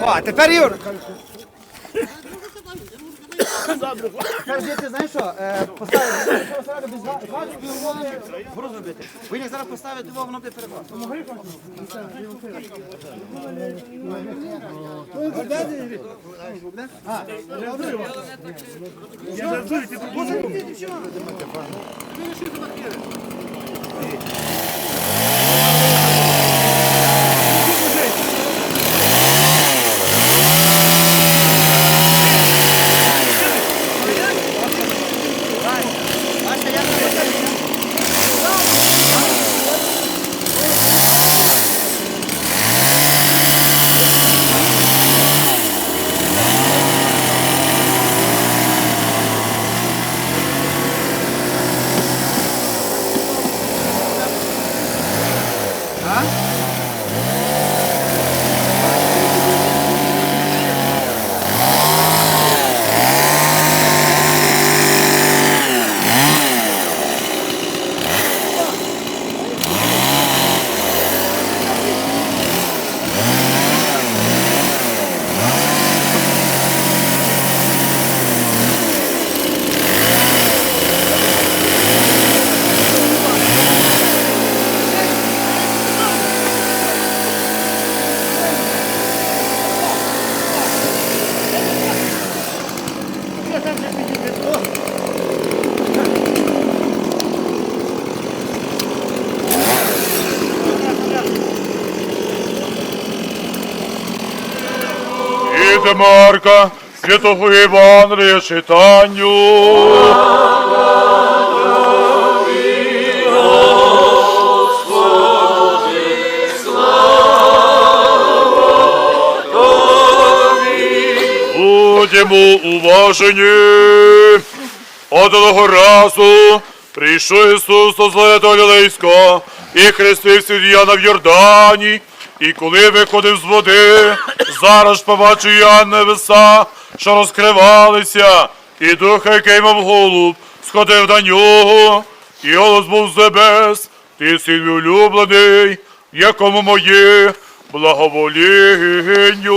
О, а тепер Юр. Кажи, ти знаєш що? Е, без газу, газу і воно груз робити. Він як зараз поставить, то воно Іде Марка, святого Євангелія читанню. Будемо уважені. Одного разу прийшов Ісус до Злета Галілейського і хрестився Яна в Йордані. І коли виходив з води, зараз ж побачив я небеса, що розкривалися, і дух, який мав голуб, сходив до нього, і голос був з небес, ти син улюблений, якому моє благоволінню.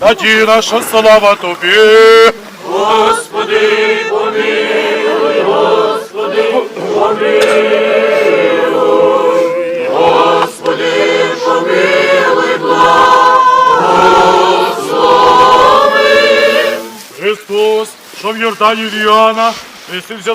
надія наша слава тобі. Господи, помилуй, Господи, помилуй, Господи, помилуй, благослови. Христос, що в Йордані Віана,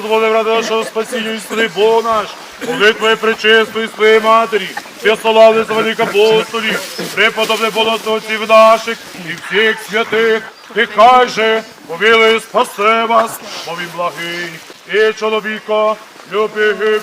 Води ради нашого спасіння і істини Бог наш, молитвою пречистої своєї матері, все слави за великих апостолів, преподобне отців наших і всіх святих, нехай же помилуй спасе вас, мові благий, і чоловіка любий.